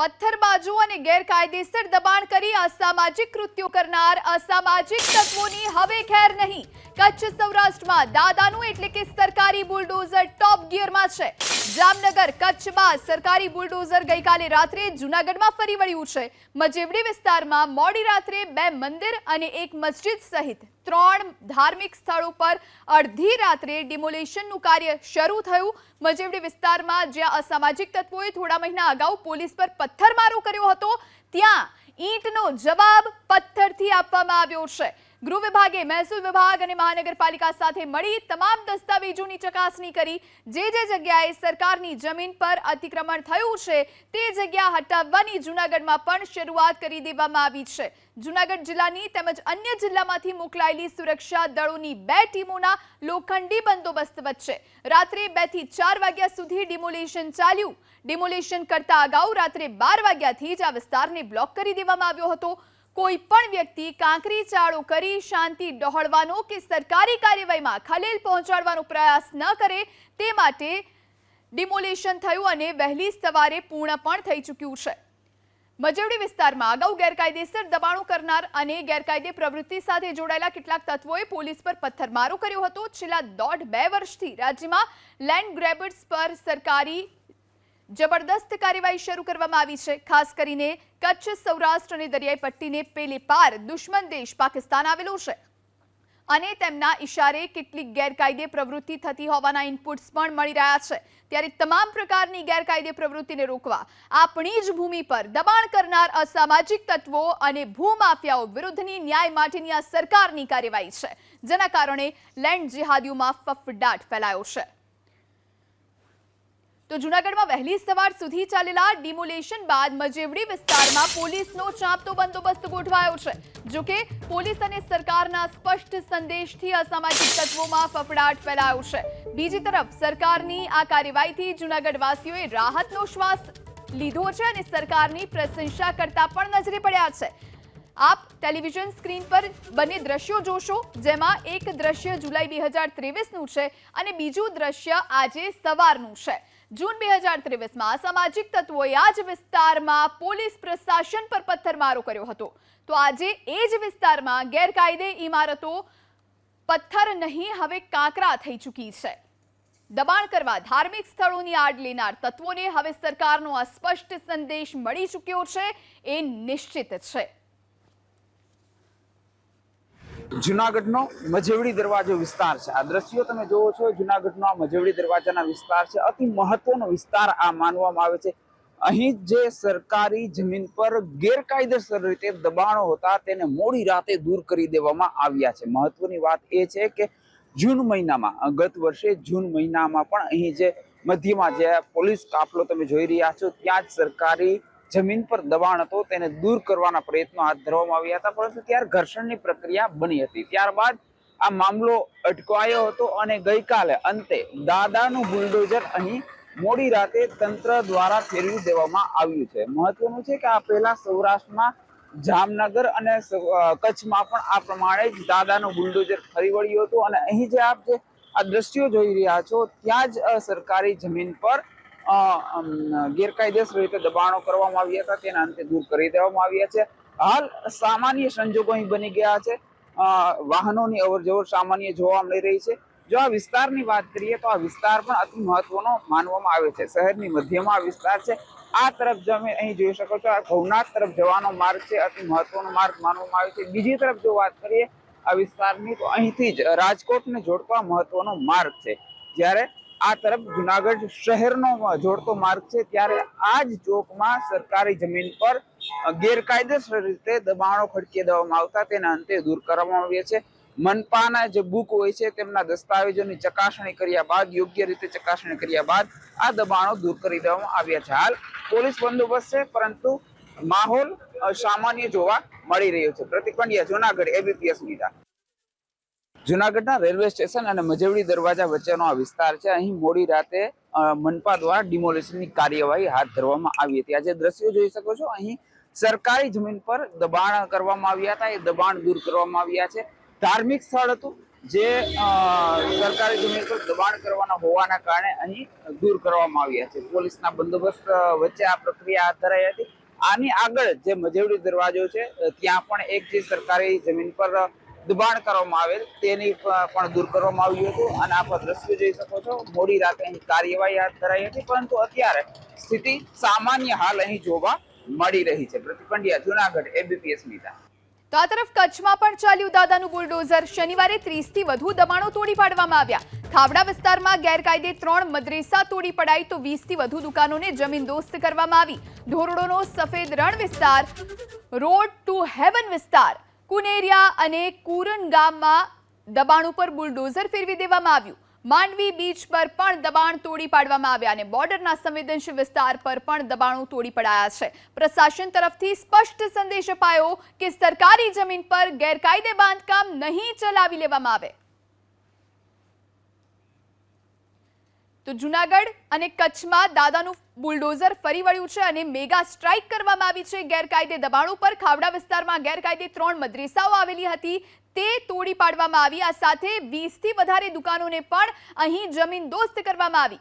પથ્થરબાજો અને ગેરકાયદેસર દબાણ કરી અસામાજિક કૃત્યો કરનાર અસામાજિક તત્વોની હવે ખેર નહીં. કચ્છ સૌરાષ્ટ્રમાં દાદાનું એટલે કે સરકારી બુલડોઝર ટોપ ગિયરમાં છે. જામનગર કચ્છમાં સરકારી બુલડોઝર ગઈકાલે રાત્રે જૂનાગઢમાં ફરી વળ્યું છે. મજેવડી વિસ્તારમાં મોડી રાત્રે બે મંદિર અને એક મસ્જિદ સહિત ત્રણ ધાર્મિક સ્થળો પર અડધી રાત્રે ડિમોલેશનનું કાર્ય શરૂ થયું. મજેવડી વિસ્તારમાં જ્યાં અસામાજિક તત્વોએ થોડા મહિના અગાઉ પોલીસ પર પથ્થરમારો કર્યો હતો, ત્યાં ઈંટનો જવાબ પથ્થરથી આપવામાં આવ્યો છે. ગૃહ વિભાગે મહેસૂલ વિભાગ અને મહાનગરપાલિકા સાથે મળી તમામ દસ્તાવેજોની ચકાસણી કરી. જે જે જગ્યાએ સરકારની જમીન પર અતિક્રમણ થયું છે, તે જગ્યા હટાવવાની જૂનાગઢમાં પણ શરૂઆત કરી દેવામાં આવી છે. જૂનાગઢ જિલ્લાની તેમજ અન્ય જિલ્લામાંથી મોકલાયેલી સુરક્ષા દળોની બે ટીમોના લોખંડી બંદોબસ્ત વચ્ચે રાત્રે બેથી ચાર વાગ્યા સુધી ડિમોલેશન ચાલ્યું. ડિમોલેશન કરતા અગાઉ રાત્રે બાર વાગ્યાથી જ આ વિસ્તારને બ્લોક કરી દેવામાં આવ્યો હતો. કોઈ પણ વ્યક્તિ કાંકરી ચાળો કરી શાંતિ ડહોળવાનો કે સરકારી કાર્યવાહીમાં ખલેલ પહોંચાડવાનો પ્રયાસ ન કરે તે માટે ડિમોલેશન થયું અને વહેલી સવારે પૂર્ણ પણ થઈ ચૂક્યું છે. મજવડી વિસ્તારમાં અગાઉ ગેરકાયદેસર દબાણો કરનાર અને ગેરકાયદે પ્રવૃત્તિ સાથે જોડાયેલા કેટલાક તત્વોએ પોલીસ પર પથ્થરમારો કર્યો હતો. છેલ્લા દોઢ બે વર્ષથી રાજ્યમાં લેન્ડ ગ્રેબર્સ પર સરકારી જબરદસ્ત કાર્યવાહી શરૂ કરવામાં આવી છે. ખાસ કરીને કચ્છ, સૌરાષ્ટ્ર અને દરિયાઈ પટ્ટીને પેલે પાર દુશ્મન દેશ પાકિસ્તાન આવેલો છે. અને તેમના ઇશારે કેટલીક ગેરકાયદે પ્રવૃત્તિ થતી હોવાના ઇનપુટ્સ પણ મળી રહ્યા છે. ત્યારે તમામ પ્રકારની ગેરકાયદે પ્રવૃત્તિને રોકવા આપણી જ ભૂમિ પર દબાણ કરનાર અસામાજિક તત્વો અને ભૂમાફિયાઓ વિરુદ્ધની ન્યાય માટેની આ સરકારની કાર્યવાહી છે. જેના કારણે લેન્ડ જિહાદીઓમાં ફફડાટ ફેલાયો છે. તો જૂનાગઢમાં વહેલી સવાર સુધી ચાલેલા ડિમોલેશન બાદ મજેવડી વિસ્તારમાં પોલીસનો ચાંપતો બંદોબસ્ત ગોઠવાયો છે જોકે પોલીસ અને સરકારના સ્પષ્ટ સંદેશથી અસામાજિક તત્વોમાં ફફડાટ ફેલાયો છે. બીજી તરફ, સરકારની આ કાર્યવાહીથી જુનાગઢવાસીઓએ રાહતનો શ્વાસ લીધો છે અને સરકારની પ્રશંસા કરતા પણ નજરે પડ્યા છે. આપ ટેલિવિઝન સ્ક્રીન પર બંને દ્રશ્યો જોશો, જેમાં એક દ્રશ્ય જુલાઈ બે હજાર ત્રેવીસનું છે અને બીજું દ્રશ્ય આજે સવારનું છે. જૂન બે હજાર ત્રેવીસમાં સામાજિક તત્વોએ આ જ વિસ્તારમાં પોલીસ પ્રશાસન પર પથ્થરમારો કર્યો હતો. તો આજે એ જ વિસ્તારમાં ગેરકાયદે ઇમારતો પથ્થર નહીં, હવે કાંકરા થઈ ચૂકી છે. દબાણ કરવા ધાર્મિક સ્થળોની આડ લેનાર તત્વોને હવે સરકારનો આ સ્પષ્ટ સંદેશ મળી ચૂક્યો છે, એ નિશ્ચિત છે. જુનાગઢનો મજેવડી દરવાજો વિસ્તાર છે. આ દ્રશ્યો તમે જોવો છો, જુનાગઢનો આ મજેવડી દરવાજાના વિસ્તાર છે. અતિ મહત્વનો વિસ્તાર આ માનવામાં આવે છે. અહીં જે સરકારી જમીન પર ગેરકાયદેસર રીતે દબાણો હતા, તેને મોડી રાતે દૂર કરી દેવામાં આવ્યા છે. મહત્વની વાત એ છે કે જૂન મહિનામાં ગત વર્ષે જૂન મહિનામાં પણ અહીં જે મધ્યમાં જે પોલીસ કાફલો તમે જોઈ રહ્યા છો, ત્યાં જ સરકારી જમીન પર દબાણ હતો, તેને દૂર કરવાના પ્રયત્નો હાથ ધરવામાં આવ્યા હતા, પરંતુ ત્યારે ઘર્ષણની પ્રક્રિયા બની હતી. ત્યારબાદ આ મામલો અટકાયો હતો અને ગઈકાલે અંતે દાદાનું બુલડોઝર અહીં મોડી રાતે તંત્ર દ્વારા ફેરવી દેવામાં આવ્યું છે. મહત્વનું છે કે આ પહેલા સૌરાષ્ટ્રમાં જામનગર અને કચ્છમાં પણ આ પ્રમાણે જ દાદાનું બુલડોઝર ફરી વળ્યું હતું અને અહીં જે આપ જે આ દ્રશ્યો જોઈ રહ્યા છો, ત્યાં જ સરકારી જમીન પર ગેરકાયદેસર રીતે દબાણો કરવામાં આવ્યા હતા, તેના અંતે દૂર કરી દેવામાં આવ્યા છે. હાલ સામાન્ય સંજોગો અહીં બની ગયા છે. વાહનોની અવર જવર સામાન્ય જોવા મળી રહી છે. જો આ વિસ્તારની વાત કરીએ તો આ વિસ્તાર પણ અતિ મહત્વનો માનવામાં આવે છે. શહેરની મધ્યમાં આ વિસ્તાર છે. આ તરફ તમે અહીં જોઈ શકો છો, આ ભવનાથ તરફ જવાનો માર્ગ છે, અતિ મહત્વનો માર્ગ માનવામાં આવે છે. બીજી તરફ જો વાત કરીએ આ વિસ્તારની, તો અહીંથી જ રાજકોટને જોડતો મહત્વનો માર્ગ છે. જ્યારે આ તરફ જુનાગઢ શહેરનો જોડતો માર્ગ છે, ત્યારે આ જ ચોકમાં સરકારી જમીન પર ગેરકાયદેસર રીતે દબાણો ખડકી દેવામાં આવતા તેના અંતે દૂર કરવામાં આવ્યા છે. મનપાના જે બુક હોય છે, તેમના દસ્તાવેજોની ચકાસણી કર્યા બાદ, યોગ્ય રીતે ચકાસણી કર્યા બાદ આ દબાણો દૂર કરી દેવામાં આવ્યા છે. હાલ પોલીસ બંદોબસ્ત છે, પરંતુ માહોલ સામાન્ય જોવા મળી રહ્યો છે. Pratik Pandya Junagadh, ABPS media. જુનાગઢના રેલવે સ્ટેશન અને મજેવડી દરવાજા વચ્ચેનો આ વિસ્તાર છે. અહીં મોડી રાતે મનપા દ્વારા ડિમોલિશનની કાર્યવાહી હાથ ધરવામાં આવી હતી. આજે દ્રશ્યો જોઈ શકો છો. અહીં સરકારી જમીન પર દબાણ કરવામાં આવ્યા હતા. એ દબાણ દૂર કરવામાં આવ્યા છે. ધાર્મિક સ્થળ હતું જે સરકારી જમીન પર દબાણ કરવાના હોવાના કારણે અહીં દૂર કરવામાં આવ્યા છે. પોલીસના બંદોબસ્ત વચ્ચે આ પ્રક્રિયા હાથ ધરાઈ હતી. આની આગળ જે મજેવડી દરવાજો છે ત્યાં પણ એક જે સરકારી જમીન પર દબાણ કરવામાં આવેલ તેની પણ દૂર કરવામાં આવ્યું હતું. અને આપ દ્રશ્યો જોઈ શકો છો. મોડી રાતે અહીં કાર્યવાહી હાથ ધરાઈ હતી, પરંતુ અત્યારે સ્થિતિ સામાન્ય હાલ અહીં જોવા મળી રહી છે. પ્રતિપંડ્યા જુનાગઢ એબીપીએસ મીતા તો આ તરફ કચ્છમાં પણ ચાલ્યું દાદાનું બુલડોઝર. શનિવારે ત્રીસથી વધુ દબાણો તોડી પાડવામાં આવ્યા. ખાવડા વિસ્તારમાં ગેરકાયદે ત્રણ મદ્રેસા તોડી પડાઈ તો વીસથી વધુ દુકાનોને જમીન દોસ્ત કરવામાં આવી. ધોરડોનો સફેદ રણ વિસ્તાર, રોડ ટુ હેવન વિસ્તાર. કુનેરિયા અને કુરન ગામમાં દબાણ ઉપર બુલડોઝર ફેરવી દેવામાં આવ્યું. માંડવી બીચ પર પણ દબાણ તોડી પાડવામાં આવ્યા અને બોર્ડરના સંવેદનશીલ વિસ્તાર પર પણ દબાણો તોડી પડાયા છે. પ્રશાસન તરફથી સ્પષ્ટ સંદેશ અપાયો કે સરકારી જમીન પર ગેરકાયદે બાંધકામ નહીં ચલાવી લેવામાં આવે. તો જુનાગઢ અને કચ્છમાં દાદાનું બુલડોઝર ફરી વળ્યું છે અને મેગા સ્ટ્રાઇક કરવામાં આવી છે. ગેરકાયદે દબાણ ઉપર ખાવડા વિસ્તારમાં ગેરકાયદે ત્રણ મદ્રેસાઓ આવેલી હતી. તે તોડી પાડવામાં આવી. આ સાથે વીસથી વધારે દુકાનોને પણ અહીં જમીન દોસ્ત કરવામાં આવી.